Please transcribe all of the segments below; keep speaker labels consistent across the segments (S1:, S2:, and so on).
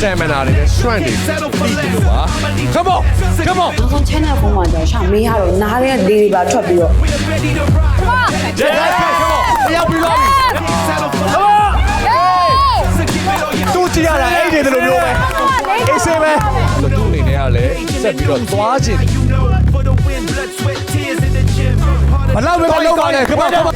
S1: stamina တွေနဲ့ strength တွေပြီးပြီလို့ပါ come on come on
S2: နောက်ဆုံး channel ဖုန်းမှာကြာရှောင်းမေးရတော့နားရဲလေးတွေပါထွက်ပြီးတော့
S1: yeah come on ရောက်ပြီးသွားပြီသူကြည့်ရတာအဲ့ဒီလိုမျိုးပဲအေးစေးပဲသူအနေနဲ့ကလည်းဆက်ပြီးတော့သွားခြင်းဘလောက်ပဲမလုပ်ပါနဲ့ခမခမ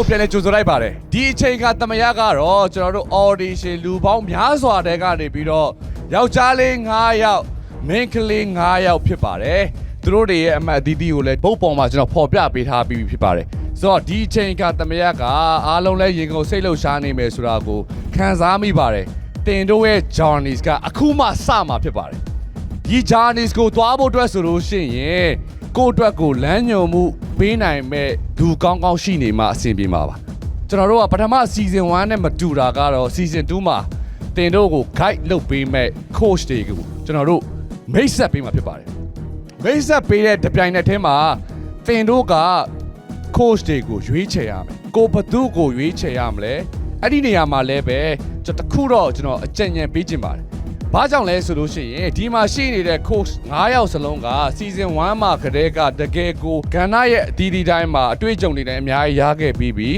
S1: ကိုပြန်လဲကြိုဆိုလိုက်ပါတယ်ဒီအချိန်ကတမယကတော့ကျွန်တော်တို့ audition လူပေါင်းများစွာတဲကနေပြီးတော့ယောက်ျားလေး9ယောက် main ကလေး9ယောက်ဖြစ်ပါတယ်သူတို့တွေရဲ့အမှတ်အသီးသီးကိုလည်းဘုတ်ပေါ်မှာကျွန်တော်ဖော်ပြပေးထားပြီးဖြစ်ပါတယ်ဆိုတော့ဒီအချိန်ကတမယကအားလုံးလဲရင်ကုန်စိတ်လှုပ်ရှားနေမယ်ဆိုတာကိုခံစားမိပါတယ်တင်တို့ရဲ့ journeys ကအခုမှစမှာဖြစ်ပါတယ်ဒီ journeys ကိုသွားဖို့အတွက်ဆိုလို့ရှိရင် ကိုယ့်အတွက်ကိုလမ်းညွှန်မှုပေးနိုင်မဲ့သူကောင်းကောင်းရှိနေမှအဆင်ပြေမှာပါကျွန်တော်တို့ကပထမ season 1နဲ့မတူတာကတော့ season 2မှာတင်တို့ကို guide လုပ်ပေးမဲ့ coach တွေကိုကျွန်တော်တို့မိတ်ဆက်ပေးမှာဖြစ်ပါတယ်မိတ်ဆက်ပေးတဲ့တပြိုင်နက်တည်းမှာတင်တို့က coach တွေကိုရွေးချယ်ရမယ်ကိုဘသူကိုရွေးချယ်ရမလဲအဲ့ဒီနေရာမှာလည်းပဲကျွန်တော်တခုတော့ကျွန်တော်အကြံဉာဏ်ပေးခြင်းပါတယ် ဘာကြောင့်လဲဆိုလို့ရှိရင်ဒီမှာရှိနေတဲ့ coach 9ယောက်စလုံးက season 1မှာကတည်းကတကယ်ကိုကဏ္ဍရဲ့အတီးတီးတိုင်းမှာအတွေ့အကြုံတွေနဲ့အများကြီးရခဲ့ပြီးပြီ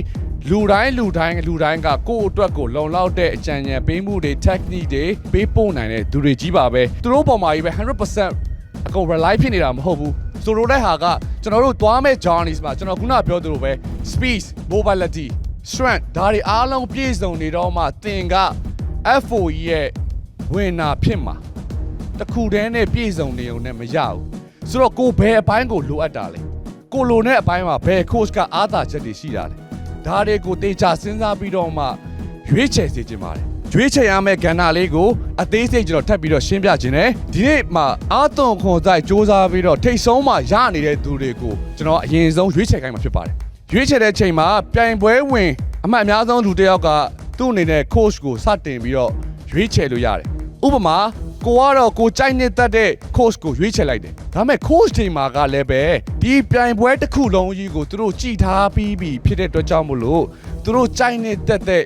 S1: လူတိုင်းလူတိုင်းလူတိုင်းကကိုယ့်အတွက်ကိုလုံလောက်တဲ့အကြံဉာဏ်ပေးမှုတွေ technique တွေပေးပို့နိုင်တဲ့သူတွေကြီးပါပဲသူတို့ပေါ်မှာကြီးပဲ100%အကုန် rely ဖြစ်နေတာမဟုတ်ဘူးဆိုလိုတဲ့ဟာကကျွန်တော်တို့သွားမဲ့ journeys မှာကျွန်တော်ခုနပြောသလိုပဲ speed mobility strength ဒါတွေအားလုံးပြည့်စုံနေတော့မှသင်က FOE ရဲ့ ဝင်နာဖြစ်မှာတစ်ခုတည်းနဲ့ပြည့်စုံနေုံနဲ့မရဘူးဆိုတော့ကိုဘယ်အပိုင်းကိုလိုအပ်တာလဲကိုလိုတဲ့အပိုင်းမှာဘယ် coach ကအားသာချက်တွေရှိတာလဲဒါတွေကိုတေချာစဉ်းစားပြီးတော့မှရွေးချယ်စေချင်ပါတယ်ရွေးချယ်ရမယ့်ကဏ္ဍလေးကိုအသေးစိတ်ကျွန်တော်ထပ်ပြီးတော့ရှင်းပြခြင်းနဲ့ဒီနေ့မှာအာသွန်ခွန်ဆိုင်စ조사ပြီးတော့ထိတ်ဆုံးမှာရနေတဲ့သူတွေကိုကျွန်တော်အရင်ဆုံးရွေးချယ်ခိုင်းမှာဖြစ်ပါတယ်ရွေးချယ်တဲ့ချိန်မှာပြိုင်ပွဲဝင်အမှတ်အများဆုံးလူတစ်ယောက်ကသူ့အနေနဲ့ coach ကိုစတင်ပြီးတော့ရွေးချယ်လို့ရတယ် ဥပမာကိုကတော့ကိုကြိုက်နေတတ်တဲ့ coach ကိုရွေးချယ်လိုက်တယ်ဒါပေမဲ့ coach တွေမှာကလည်းပဲဒီပြိုင်ပွဲတစ်ခုလုံးကြီးကိုသူတို့ကြည်ထားပြီးပြီဖြစ်တဲ့အတွက်ကြောင့်မို့လို့သူတို့ကြိုက်နေတတ်တဲ့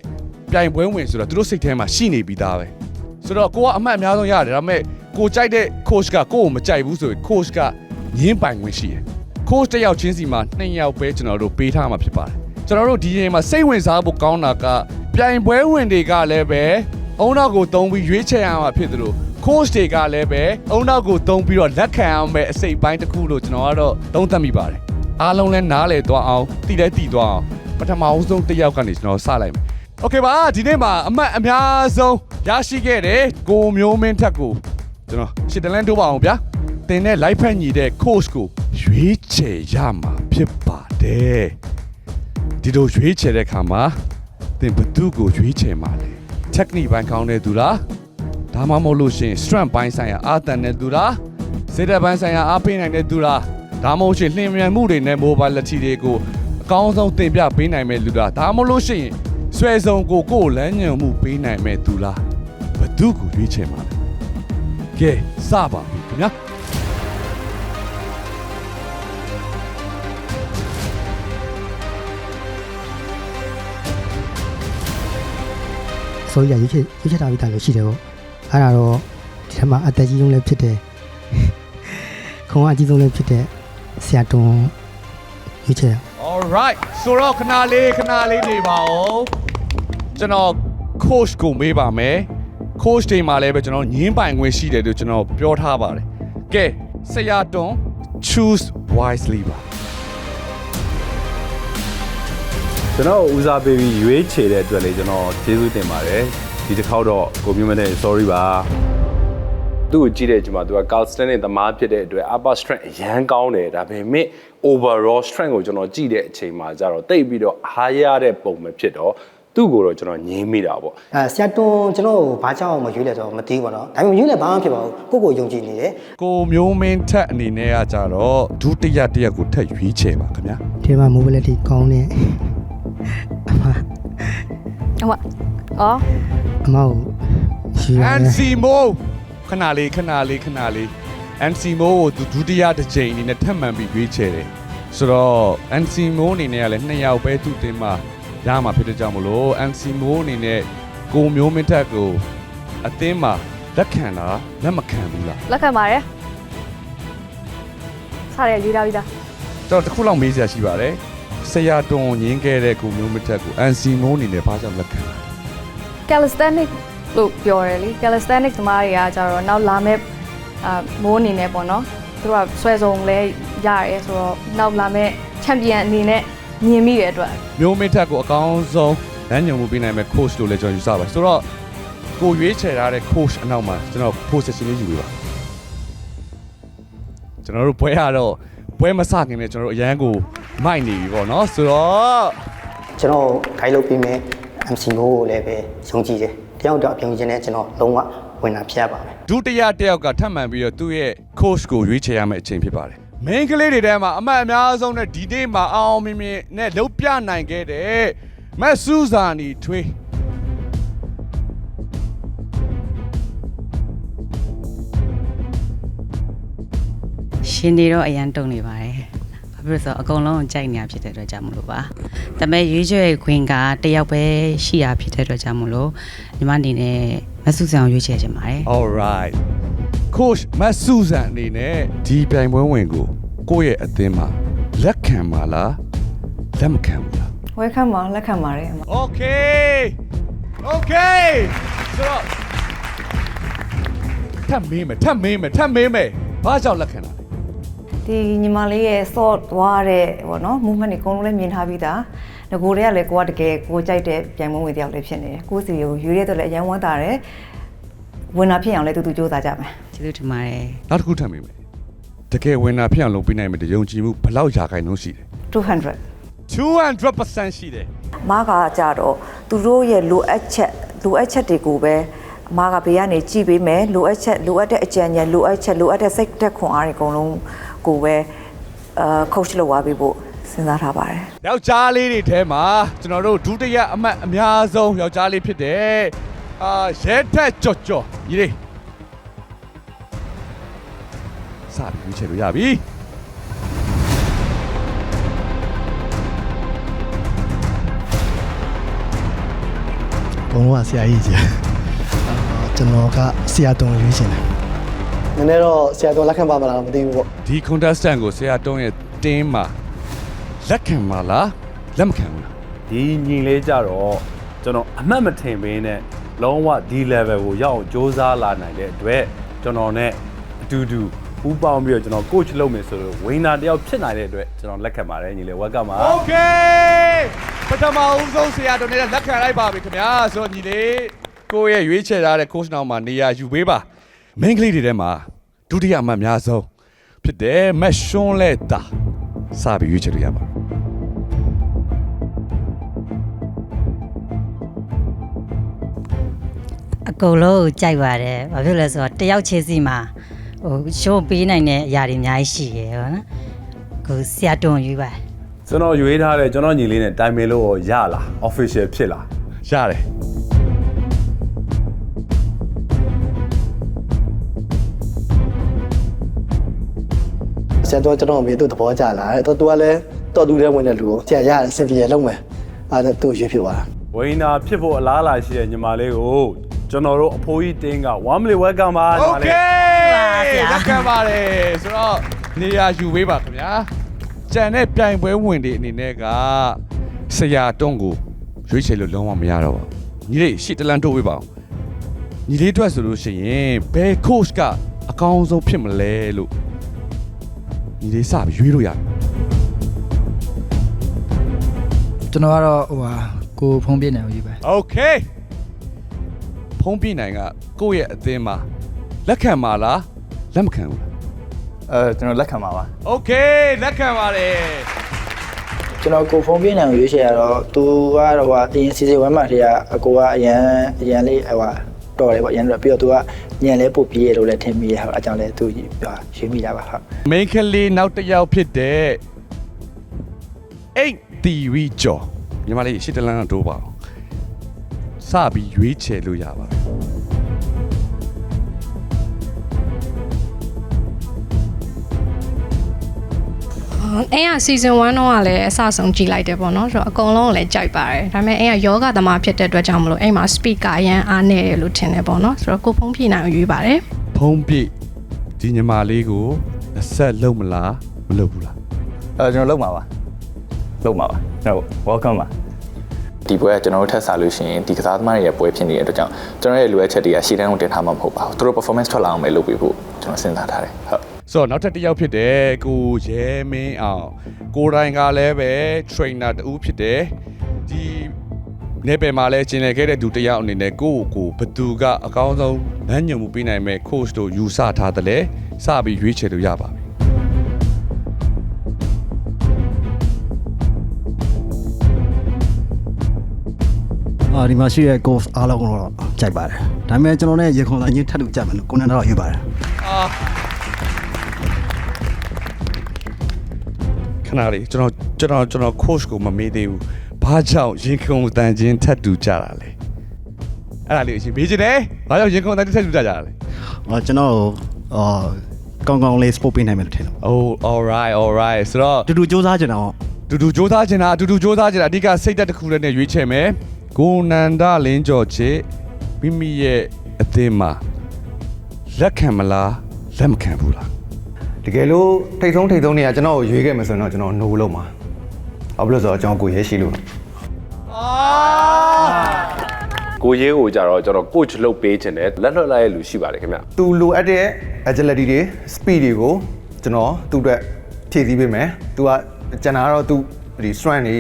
S1: ပြိုင်ပွဲဝင်ဆိုတော့သူတို့စိတ်ထဲမှာရှိနေပြီးသားပဲဆိုတော့ကိုကအမှတ်အများဆုံးရတယ်ဒါပေမဲ့ကိုကြိုက်တဲ့ coach ကကိုကိုမကြိုက်ဘူးဆိုရင် coach ကညင်းပိုင်ဝင်ရှိတယ် coach တစ်ယောက်ချင်းစီမှာနှစ်ယောက်ပဲကျွန်တော်တို့ပေးထားမှာဖြစ်ပါတယ်ကျွန်တော်တို့ဒီရင်မှာစိတ်ဝင်စားဖို့ကောင်းတာကပြိုင်ပွဲဝင်တွေကလည်းပဲ အုံနောက်ကိုတုံးပြီးရွေးချယ်ရမှာဖြစ်တယ်လို့ coach တွေကလည်းပဲအုံနောက်ကိုတုံးပြီးတော့လက်ခံအောင်ပဲအစိတ်ပိုင်းတစ်ခုလို့ကျွန်တော်ကတော့သုံးသပ်မိပါတယ်အားလုံးလည်းနားလည်သွားအောင်တည်လည်းတည်သွားအောင်ပထမအဆုံးတစ်ယောက်ကနေကျွန်တော်စလိုက်မယ်โอเคပါဒီနေ့မှာအမှတ်အများဆုံးရရှိခဲ့တဲ့ကိုမျိုးမင်းထက်ကိုကျွန်တော်ရှစ်တလန်းတိုးပါအောင်ဗျာတင်တဲ့ live ဖက်ညီတဲ့ coach ကိုရွေးချယ်ရမှာဖြစ်ပါတယ်ဒီလိုရွေးချယ်တဲ့အခါမှာသင်ဘယ်သူကိုရွေးချယ်မှာလဲ technique ဘိုင်းကောင်းတဲ့သူလားဒါမှမဟုတ်လို့ရှရင် strength ဘိုင်းဆိုင်ရာအာတန်တဲ့သူလားစေတဘိုင်းဆိုင်ရာအားပေးနိုင်တဲ့သူလားဒါမှမဟုတ်ရှင်လျင်မြန်မှုတွေနဲ့ mobility တွေကိုအကောင်းဆုံးသင်ပြပေးနိုင်မဲ့လူလားဒါမှမဟုတ်လို့ရှရင်ဆွဲဆောင်ကိုကိုယ်လမ်းညွှန်မှုပေးနိုင်မဲ့သူလားဘယ်သူကိုရွေးချယ်မှာလဲကဲစပါပြီခင်ဗျာ
S3: ဆိုရရွေးချယ်ရွေးချယ်ထားပြီးသားလို့ရှိတယ်ပေါ့အဲ့ဒါတော့ဒီထက်မှာအသက်ကြီးဆုံးလည်းဖြစ်တယ်ခုံကအကြီးဆုံးလည်းဖြစ်တဲ့ဆရာတွန်ရွေးချယ်တာ
S1: alright ဆိုတော့ခဏလေးခဏလေးနေပါဦးကျွန်တော် coach ကိုမေးပါမယ် coach တွေမှာလည်းပဲကျွန်တော်ညင်းပိုင်ခွင့်ရှိတယ်လို့ကျွန်တော်ပြောထားပါတယ်ကဲဆရာတွန် choose wisely ပါ
S4: ကျွန်တော်ဦးစားပေးပြီးရွေးချယ်တဲ့အတွက်လည်းကျွန်တော်ကျေးဇူးတင်ပါတယ်ဒီတစ်ခေါက်တော့ကိုမျိုးမနဲ့ sorry ပါသူ့ကိုကြည့်တဲ့ချိန်မှာသူက Carlston နဲ့သမားဖြစ်တဲ့အတွက် upper strength အရန်ကောင်းတယ်ဒါပေမဲ့ overall strength ကိုကျွန်တော်ကြည့်တဲ့အချိန်မှာကျတော့တိတ်ပြီးတော့အားရတဲ့ပုံပဲဖြစ်တော့သူ့ကိုတော့ကျွန်တော်ငြင်းမိတာပေါ့
S3: အဲဆရာတွန်ကျွန်တော်ဘာကြောင့်မရွေးလဲဆိုတော့မသိဘူးပေါ့နော်ဒါပေမဲ့ရွေးလဲဘာမှဖြစ်ပါဘူးကိုယ့်ကိုယုံကြည်နေတယ်
S1: ကိုမျိုးမင်းထက်အနေနဲ့ကကြတော့ဒုတိယတစ်ယောက်ကိုထက်ရွေးချယ်ပါခင်ဗျာ
S3: ဒီမှာ mobility ကောင်းတယ် အမ
S5: What? Oh.
S3: အမကိုရွေးရတယ်
S1: Ansimo ခဏလေးခဏလေးခဏလေး Ansimo ကိုသူဒုတိယတစ်ချိန်အနေနဲ့ထပ်မံပြီးရွေးချယ်တယ်ဆိုတော့ NC မိုးအနေနဲ့ကလည်းနှစ်ယောက်ပဲသူ့တင်မှာရမှာဖြစ်တဲ့ကြောင့်မလို့ NC မိုးအနေနဲ့ကိုမျိုးမင်းထက်ကိုအသင်းမှာလက်ခံတာလက်မခံဘူးလား
S5: လက်ခံပါတယ်စားရရေးထားပြီးသား
S1: ကျွန်တော်တစ်ခုလောက်မေးစရာရှိပါတယ် ဆရာတွန်ငင်းခဲ့တဲ့ကိုမျိုးမင်းထက်ကို NC မိုးအနေနဲ့ဘာကြောင့်လက်ခံလဲ
S5: calisthenic လို့ပြောတယ်လေ calisthenic သမားတွေကကြတော့နောက်လာမဲ့အာမိုးအနေနဲ့ပေါ့နော်သူတို့ကဆွဲစုံလဲရရဲဆိုတော့နောက်လာမဲ့ချန်ပီယံအနေနဲ့မြင်မိတဲ့အတွက်
S1: မျိုးမင်းထက်ကိုအကောင်းဆုံးလမ်းညွှန်မှုပေးနိုင်မဲ့ coach လို့လည်းကျွန်တော်ယူဆပါတယ်ဆိုတော့ကိုရွေးချယ်ထားတဲ့ coach အနောက်မှာကျွန်တော် position လေးယူပေးပါကျွန်တော်တို့ပွဲရတော့ပွဲမစခင်နဲ့ကျွန်တော်တို့အရန်ကို မိုက်နေပြီပေါ့နော်ဆိုတော့
S3: ကျွန်တော်ဂိုင်းလုပ်ပြီးမယ် MC မိုးကိုလည်းပဲယုံကြည်တယ်တယောက်တော့အပြုံးချင်းနဲ့ကျွန်တော်လုံးဝဝင်တာဖြစ်ရပါမယ်
S1: ဒုတိယတစ်ယောက်ကထပ်မံပြီးတော့သူ့ရဲ့ coach ကိုရွေးချယ်ရမယ့်အချိန်ဖြစ်ပါတယ် main ကလေးတွေထဲမှာအမှတ်အများဆုံးနဲ့ဒီနေ့မှာအောင်အောင်မြင်မြင်နဲ့လုံးပြနိုင်ခဲ့တဲ့မက်ဆူဇာနီထွေး
S6: ရှင်နေတော့အရန်တုံနေပါတယ်ဘာ ဖြစ်လို့လဲဆိုတော့အကုန်လုံးကိုကြိုက်နေတာဖြစ်တဲ့အတွက်ကြောင့်မလို့ပါဒါပေမဲ့ရွေးချယ်ခွင့်ကတယောက်ပဲရှိတာဖြစ်တဲ့အတွက်ကြောင့်မလို့ညီမအနေနဲ့မဆုဆောင်ရွေးချယ်ချင်ပါတယ်
S1: all right coach မက်ဆူဇန်အနေနဲ့ဒီပြိုင်ပွဲဝင်ကိုကိုယ့်ရဲ့အသင်းမှာလက်ခံပါလားလက်မခံဘူးလား
S5: ဝဲခံပါလက်ခံပါတယ်အမ
S1: Okay Okay ဆိုတော့ထပ်မေးမယ်ထပ်မေးမယ်ထပ်မေးမယ်ဘာကြောင့်လက်ခံတာလဲ
S5: ဒီညီမလေးရဲ့ sort သွားတဲ့ပေါ့နော် movement တွေအကုန်လုံးလည်းမြင်ထားပြီးသားငကိုတွေကလည်းကိုကတကယ်ကိုကြိုက်တဲ့ပြိုင်ပွဲဝင်တယောက်လည်းဖြစ်နေတယ်ကိုစီကိုယူရတဲ့အတွက်လည်းအရန်ဝမ်းသာတယ်ဝင်တာဖြစ်အောင်လည်းတူတူစူးစမ်းကြမယ်
S6: ကျေးဇူးတင်ပါတယ်
S1: နောက်တစ်ခုထပ်မေးမယ်တကယ်ဝင်တာဖြစ်အောင်လုပ်ပေးနိုင်မယ်တယုံကြည်မှုဘယ်လောက်ရာခိုင်နှုန်းရှိတယ်
S5: 200
S1: 200%ရှိတယ်
S5: အမားကကြတော့သူတို့ရဲ့လိုအပ်ချက်လိုအပ်ချက်တွေကိုပဲအမားကဘေးကနေကြည့်ပေးမယ်လိုအပ်ချက်လိုအပ်တဲ့အကြံဉာဏ်လိုအပ်ချက်လိုအပ်တဲ့စိတ်သက်ခွန်အားတွေအကုန်လုံး ကိုပဲအာ coach လုပ်သွားပေးဖို့စဉ်းစားထားပါတယ်
S1: ယောက်ျားလေးတွေထဲမှာကျွန်တော်တို့ဒုတိယအမတ်အများဆုံးယောက်ျားလေးဖြစ်တယ်အာရဲထက်ကြော်ကြော်ကြီးလေးစပြီးရွေးချယ်လို့ရပြီ
S7: ဘုံလုံးကဆရာကြီးကြီးအာကျွန်တော်ကဆရာတုံရွေးချင်တယ်
S3: နည်းနည်းတော့ဆရာတော်လက်ခံပါမလားမသိဘူးပေါ့
S1: ဒီ contestant ကိုဆရာတုံးရဲ့တင်းမှာလက်ခံပါလားလက်မခံဘူးလား
S4: ဒီညီလေးကြတော့ကျွန်တော်အမှတ်မထင်ဘင်းနဲ့လုံးဝဒီ level ကိုရောက်အောင်စ조사လာနိုင်တဲ့အတွက်ကျွန်တော်နဲ့အတူတူပူးပေါင်းပြီးတော့ကျွန်တော် coach လုပ်မယ်ဆိုတော့ဝိနာတယောက်ဖြစ်နိုင်တဲ့အတွက်ကျွန်တော်လက်ခံပါတယ်ညီလေး welcome ပါ
S1: Okay ပထမဦးဆုံးဆရာတော်နဲ့လက်ခံလိုက်ပါပြီခင်ဗျာဆိုတော့ညီလေးကိုယ့်ရဲ့ရွေးချယ်ထားတဲ့ coach နောက်မှာနေရာယူပေးပါ main ကလေးတွေထဲမှာဒုတိယအမှတ်အများဆုံးဖြစ်တယ်မက်ရှွန်လက်တာစပြီးရွေးချယ်လို့ရပါ
S6: အကုန်လုံးကိုကြိုက်ပါတယ်ဘာဖြစ်လို့လဲဆိုတော့တယောက်ချင်းစီမှာဟိုရှိုးပေးနိုင်တဲ့အရာတွေအများကြီးရှိရယ်ဟုတ်နော်ကိုဆရာတုံရွေးပါတယ်
S4: ကျွန်တော်ရွေးထားတဲ့ကျွန်တော်ညီလေးနဲ့တိုင်ပင်လို့ရလား official ဖြစ်လား
S1: ရတယ်
S7: ဆရာတော့ကျွန်တော်အမေသူ့သဘောကျလာတယ်တော့သူကလည်းတော်သူတဲ့ဝင်တဲ့လူကိုဆရာရတယ်စင်ပြေလုံးမယ်အဲဒါသူ့ရွေးဖြစ်သွားတာ
S4: ဝိနာဖြစ်ဖို့အလားအလာရှိတဲ့ညီမလေးကိုကျွန်တော်တို့အဖိုးကြီးတင်းက one million welcome ပါညီမလေး
S1: Okay ရက်ကပါတယ်ဆိုတော့နေရာယူပေးပါခင်ဗျာကြံတဲ့ပြိုင်ပွဲဝင်တွေအနေနဲ့ကဆရာတွန်းကိုရွေးချယ်လို့လုံးဝမရတော့ပါဘူးညီလေးရှစ်တလန်တိုးပေးပါအောင်ညီလေးအတွက်ဆိုလို့ရှိရင်ဘယ် coach ကအကောင်းဆုံးဖြစ်မလဲလို့ ညီလေးစပြီးရွေးလို့ရတယ်
S8: ကျွန်တော်ကတော့ဟိုဟာကိုဖုံးပြနေအောင်ယူပါ
S1: โอเคဖုံးပြနိုင်ကကိုယ့်ရဲ့အသင်းမှာလက်ခံပါလားလက်မခံဘူးလား
S8: အဲကျွန်တော်လက်ခံပါပါ
S1: โอเคလက်ခံပါတယ်
S8: ကျွန်တော်ကိုဖုံးပြနေအောင်ရွေးချယ်ရတော့သူကတော့ဟာအရင်စီစီဝမ်းမှာတည်းကအကိုကအရန်အရန်လေးဟိုဟာ တော်တယ်ပေါ့အရန်တော့ပြီးတော့သူကညံလဲပုတ်ပြေးရလို့လည်းထင်မိရဟာအကြောင်းလဲသူရွေးမိတာပါဟုတ်
S1: မိန်းကလေးနောက်တစ်ယောက်ဖြစ်တဲ့အိတ်တီဝီကျော်ညီမလေးရှစ်တလန်းတော့တိုးပါအောင်စပြီးရွေးချယ်လို့ရပါပြီ
S2: အာ
S9: အဲ့က season 1တော့ကလည်းအစဆုံးကြည့်လိုက်တယ်ပေါ့နော်ဆိုတော့အကုန်လုံးကိုလည်းကြိုက်ပါတယ်ဒါပေမဲ့အဲ့ကယောဂသမားဖြစ်တဲ့အတွက်ကြောင့်မလို့အဲ့မှာ speak ကအရန်အားနေတယ်လို့ထင်တယ်ပေါ့နော်ဆိုတော့ကိုဖုံးပြနိုင်အောင်ရွေးပါတယ်
S1: ဖုံးပြည့်ဒီညီမလေးကိုအဆက်လုံးမလားမလုပ်ဘူးလား
S10: အဲကျွန်တော်လုံပါပါလုံပါပါဟုတ် welcome ပါဒီပွဲကကျွန်တော်တို့ထက်စားလို့ရှိရင်ဒီကစားသမားတွေရဲ့ပွဲဖြစ်နေတဲ့အတွက်ကြောင့်ကျွန်တော်ရဲ့လိုအပ်ချက်တွေကရှေ့တန်းကိုတင်ထားမှာမဟုတ်ပါဘူးသူတို့ performance ထွက်လာအောင်ပဲလုပ်ပေးဖို့ကျွန်တော်စဉ်းစားထားတယ်ဟုတ်
S1: ဆိုတော့နောက်ထပ်တစ်ယောက်ဖြစ်တယ်ကိုရဲမင်းအောင်ကိုတိုင်းကလည်းပဲ trainer တူဖြစ်တယ်ဒီနေပယ်မှာလဲကျင်လည်ခဲ့တဲ့သူတစ်ယောက်အနေနဲ့ကိုယ့်ကိုယ်ဘသူကအကောင်းဆုံးလမ်းညွှန်မှုပေးနိုင်မဲ့ coach တို့ယူဆထားတယ်လဲစပြီးရွေးချယ်လို့ရပါပြီ
S11: အာဒီမှာရှိတဲ့ course အားလုံးတော့ကြိုက်ပါတယ်ဒါပေမဲ့ကျွန်တော်နဲ့ရေခွန်အရင်ထပ်လို့ကြက်မယ်လို့ကိုနန်းတော့ယူပါတယ်
S1: ခ ဏလေးကျွန်တော်ကျွန်တော်ကျွန်တော် coach ကိုမမေးသေးဘူးဘာကြောင့်ရင်ခုန်တန်ခြင်းထပ်တူကြတာလဲအဲ့ဒါလေးအရှင်မေးချင်တယ်ဘာကြောင့်ရင်ခုန်တန်ခြင်းထပ်တူကြကြတာလဲ
S11: ဟောကျွန်တော်အော်ကောင်းကောင်းလေး sport ပေးနိုင်မယ်လို့ထင်တယ်
S1: Oh all right all right ဆိုတော့
S11: တူတူစူးစမ်းကြင်တော့
S1: တူတူစူးစမ်းကြင်တာတူတူစူးစမ်းကြင်တာအဓိကစိတ်သက်တစ်ခုနဲ့ရွေးချယ်မယ်ကိုနန္ဒလင်းကျော်ချစ်မိမိရဲ့အသင်းမှာလက်ခံမလားလက်မခံဘူးလား
S12: တကယ်လို့ထိတ်ဆုံးထိတ်ဆုံးနေကကျွန်တော်ကိုရွေးခဲ့မယ်ဆိုရင်တော့ကျွန်တော် no လို့မှာဘာဖြစ်လို့လဲဆိုတော့ကျွန်တော်ကိုရဲရှိလို့
S4: ကိုရေးကိုကြတော့ကျွန်တော် coach လုပ်ပေးခြင်းနဲ့လက်လွတ်လိုက်ရလူရှိပါတယ်ခင်ဗျ
S12: သူလိုအပ်တဲ့ agility တွေ speed တွေကိုကျွန်တော်သူ့အတွက်ဖြည့်ဆည်းပေးမယ်သူကကျွန်တော်ကတော့သူဒီ strength တွေ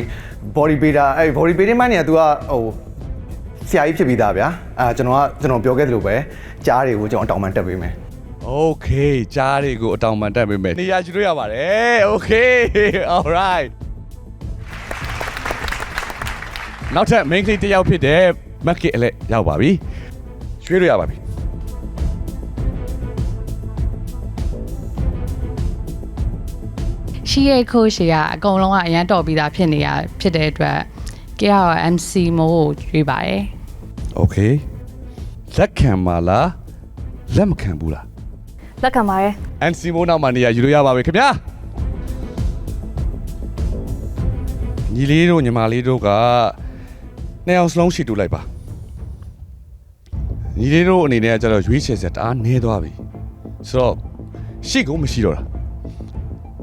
S12: body builder အဲ့ body building မိုင်းနေကသူကဟိုဆရာကြီးဖြစ်ပြီးသားဗျာအဲကျွန်တော်ကကျွန်တော်ပြောခဲ့သလိုပဲကြားတွေကိုကျွန်တော်တောင်းပန်တက်ပေးမယ်
S1: โอเคကြားတွေကိုအတောင်ပန်တက်ပေးမယ်နေရာယူလို့ရပါတယ်โอเค all right နောက်ထပ် main ကလေးတစ်ယောက်ဖြစ်တဲ့မက်ကစ်အလက်ရောက်ပါပြီရွှေ့လို့ရပါပြီ
S6: ရှိရဲ့ coach တွေကအကုန်လုံးကအရန်တော်ပြီးသားဖြစ်နေတာဖြစ်တဲ့အတွက်ကဲကတော့ MC မိုးကိုရွေးပါတယ်
S1: โอเคလက်ခံပါလားလက်မခံဘူးလား
S5: လက်ခံပါတယ်
S1: NC မိုးနောက်မှာနေရာယူလို့ရပါပြီခင်ဗျာညီလေးတို့ညီမလေးတို့ကနှစ်ယောက်စလုံးရှိတူလိုက်ပါညီလေးတို့အနေနဲ့ကကျတော့ရွေးချယ်စရာတအားနည်းသွားပြီဆိုတော့ရှိကုန်မရှိတော့တာ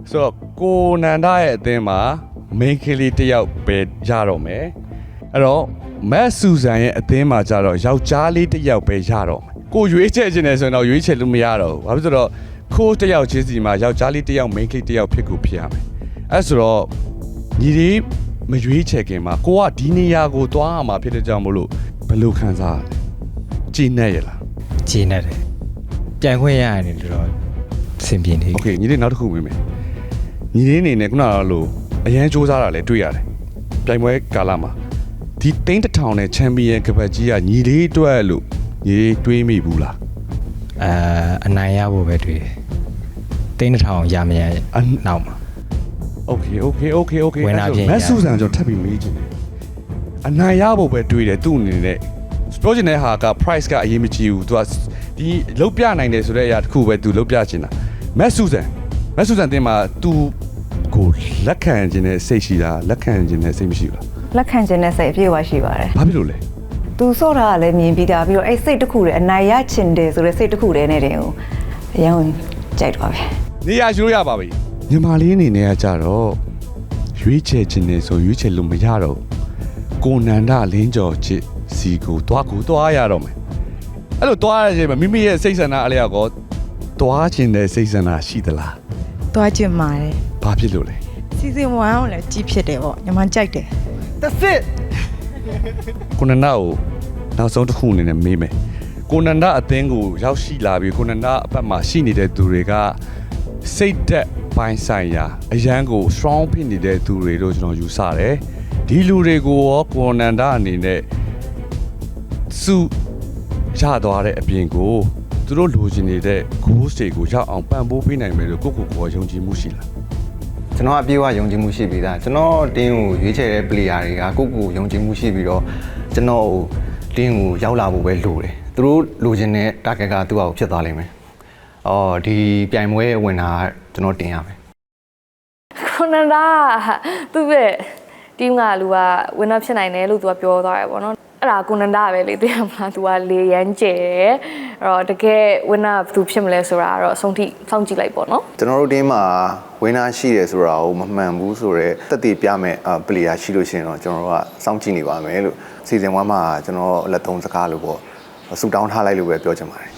S1: ဆိုတော့ကိုနန္ဒရဲ့အသင်းမှာ main ကလေးတစ်ယောက်ပဲရတော့မယ်အဲ့တော့မတ်ဆူဇန်ရဲ့အသင်းမှာကျတော့ယောက်ျားလေးတစ်ယောက်ပဲရတော့မယ် ကိုရွေးချယ်ခြင်းနဲ့ဆိုရင်တော့ရွေးချယ်လို့မရတော့ဘူးဘာဖြစ်လို့လဲဆိုတော့ခိုးတစ်ယောက်ချင်းစီမှာယောက်ျားလေးတစ်ယောက် main ကလေးတစ်ယောက်ဖြစ်ကိုဖြစ်ရမယ်အဲ့ဆိုတော့ညီလေးမရွေးချယ်ခင်မှာကိုကဒီနေရာကိုသွားရမှာဖြစ်တဲ့ကြောင့်မလို့ဘယ်လိုခံစားရလဲကြည်နေရလား
S10: ဂျင်းနေတယ်ပြန်ခွင့်ရရင်တော့အဆင်ပြေနေ
S1: โอเคညီလေးနောက်တစ်ခုမေးမယ်ညီလေးအနေနဲ့ခုနကလိုအရန်စူးစမ်းတာလည်းတွေ့ရတယ်ပြိုင်ပွဲကာလမှာဒီတိန်းတစ်ထောင်နဲ့ချန်ပီယံကပတ်ကြီးကညီလေးအတွက်လို့ ညီတွေးမိဘူးလား
S10: အဲအနိုင်ရဖို့ပဲတွေးတိန်းတစ်ထောင်ရမရနောက်မှာ
S1: Okay okay okay okay
S10: ဝင်လာပြင်
S1: မက်ဆူဆန်ကျွန်တော်ထပ်ပြီးမေးချင်တယ်အနိုင်ရဖို့ပဲတွေးတယ်သူ့အနေနဲ့ပြောချင်တဲ့ဟာက price ကအရေးမကြီးဘူးသူကဒီလုတ်ပြနိုင်တယ်ဆိုတဲ့အရာတစ်ခုပဲသူလုတ်ပြချင်တာမက်ဆူဆန်မက်ဆူဆန်တင်မှာ तू ကိုလက်ခံခြင်းနဲ့စိတ်ရှိတာလက်ခံခြင်းနဲ့စိတ်မရှိဘူးလား
S5: လက်ခံခြင်းနဲ့စိတ်အပြည့်အဝရှိပါတယ်
S1: ဘာဖြစ်လို့လဲ
S5: သူစော့တာကလည်းမြင်ပြီးသားပြီးတော့အဲ့စိတ်တစ်ခုတည်းအနိုင်ရချင်တယ်ဆိုတဲ့စိတ်တစ်ခုတည်းနဲ့တင်ကိုအရင်ကကြိုက်သွားပြီ
S1: နေရာယူလို့ရပါပြီညီမလေးအနေနဲ့ကကြတော့ရွေးချယ်ခြင်းနဲ့ဆိုရွေးချယ်လို့မရတော့ဘူးကိုနန္ဒလင်းကျော်ချစ်စီကိုတွားကိုတွားရတော့မယ်အဲ့လိုတွားရခြင်းမှာမိမိရဲ့စိတ်ဆန္ဒအလျောက်ကောတွားခြင်းတဲ့စိတ်ဆန္ဒရှိသလား
S13: သွားကျင်ပါတယ်
S1: ဘာဖြစ်လို့လဲ
S13: စီစဉ်1ကိုလည်းကြီးဖြစ်တယ်ပေါ့ညီမကြိုက်တယ်
S12: That's it
S1: ကိုနန္ဒကိုနောက်ဆုံးတစ်ခုအနေနဲ့မေးမယ်ကိုနန္ဒအသင်းကိုရောက်ရှိလာပြီးကိုနန္ဒအပတ်မှာရှိနေတဲ့သူတွေကစိတ်သက်ပိုင်းဆိုင်ရာအရန်ကို strong ဖြစ်နေတဲ့သူတွေလို့ကျွန်တော်ယူဆတယ်ဒီလူတွေကိုရောကိုနန္ဒအနေနဲ့စုရသွားတဲ့အပြင်ကိုသူတို့လိုချင်နေတဲ့ goals တွေကိုရောက်အောင်ပံ့ပိုးပေးနိုင်မယ်လို့ကိုယ့်ကိုယ်ကိုယ်ယုံကြည်မှုရှိလား
S12: ကျွန်တော်အပြေးအဝယုံကြည်မှုရှိပြီးသားကျွန်တော်တင်းကိုရွေးချယ်တဲ့ player တွေကကိုယ့်ကိုယ်ယုံကြည်မှုရှိပြီးတော့ကျွန်တော်ကိုတင်းကိုရောက်လာဖို့ပဲလိုတယ်သူတို့လိုချင်တဲ့ target ကသူ့အောင်ဖြစ်သွားလိမ့်မယ်အော်ဒီပြိုင်ပွဲဝင်တာကကျွန်တော်တင်ရမယ်
S14: ကိုနန္ဒာသူ့ရဲ့ team ကလူက winner ဖြစ်နိုင်တယ်လို့သူကပြောသွားတယ်ပေါ့နော် အဲ့ဒါကိုနန္ဒာပဲလေသိရမလားသူကလေရမ်းကျဲတယ်အဲ့တော့တကယ် winner ဘယ်သူဖြစ်မလဲဆိုတာကတော့အဆုံးထိစောင့်ကြည့်လိုက်ပေါ့နော်
S12: ကျွန်တော်တို့တင်းမှာဝင်းနာရှိတယ်ဆိုတာကိုမမှန်ဘူးဆိုတော့တက်တည်ပြမဲ့ပလေယာရှိလို့ရှိရင်တော့ကျွန်တော်တို့ကစောင့်ကြည့်နေပါမယ်လို့စီဇန်1မှာကျွန်တော်လက်သုံးစကားလို့ပေါ့ဆူတောင်းထားလိုက်လို့ပဲပြောချင်ပါတယ်